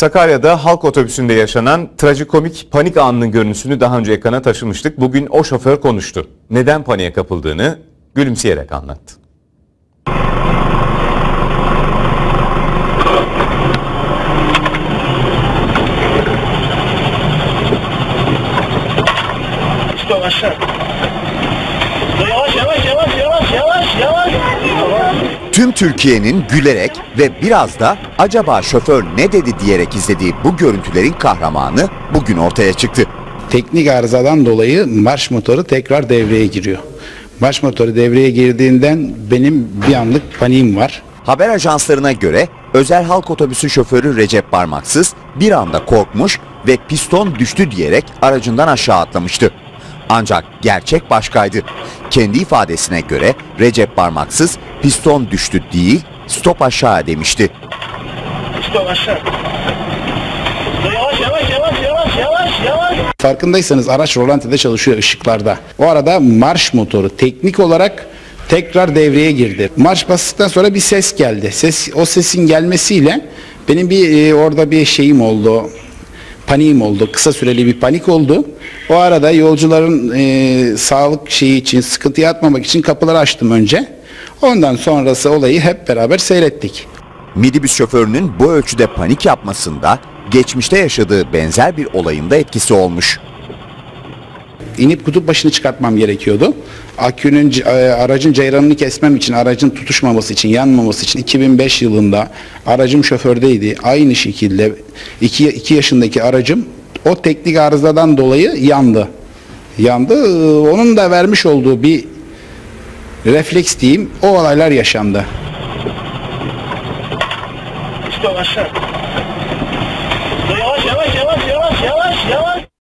Sakarya'da halk otobüsünde yaşanan trajikomik panik anının görüntüsünü daha önce ekrana taşımıştık. Bugün o şoför konuştu. Neden paniğe kapıldığını gülümseyerek anlattı. Aşağı. Yavaş yavaş yavaş yavaş yavaş yavaş. Tüm Türkiye'nin gülerek ve biraz da acaba şoför ne dedi diyerek izlediği bu görüntülerin kahramanı bugün ortaya çıktı. Teknik arızadan dolayı marş motoru tekrar devreye giriyor. Marş motoru devreye girdiğinden benim bir anlık paniğim var. Haber ajanslarına göre özel halk otobüsü şoförü Recep Parmaksız bir anda korkmuş ve piston düştü diyerek aracından aşağı atlamıştı. Ancak gerçek başkaydı. Kendi ifadesine göre Recep Parmaksız piston düştü değil stop aşağı demişti. Stop aşağı. Yavaş yavaş yavaş yavaş yavaş yavaş. Farkındaysanız araç rolantide çalışıyor ışıklarda. O arada marş motoru teknik olarak tekrar devreye girdi. Marş bastıktan sonra bir ses geldi. Ses o sesin gelmesiyle benim bir e, orada bir şeyim oldu. Paniğim oldu. Kısa süreli bir panik oldu. O arada yolcuların e, sağlık şeyi için sıkıntıya atmamak için kapıları açtım önce. Ondan sonrası olayı hep beraber seyrettik. Midibüs şoförünün bu ölçüde panik yapmasında geçmişte yaşadığı benzer bir olayın da etkisi olmuş. İnip kutup başını çıkartmam gerekiyordu. Akünün e, aracın ceyranını kesmem için, aracın tutuşmaması için, yanmaması için 2005 yılında aracım şofördeydi. Aynı şekilde 2 yaşındaki aracım o teknik arızadan dolayı yandı. Yandı. Ee, Onun da vermiş olduğu bir refleks diyeyim. O olaylar yaşandı. Stop aşağı. Yavaş yavaş yavaş yavaş yavaş yavaş.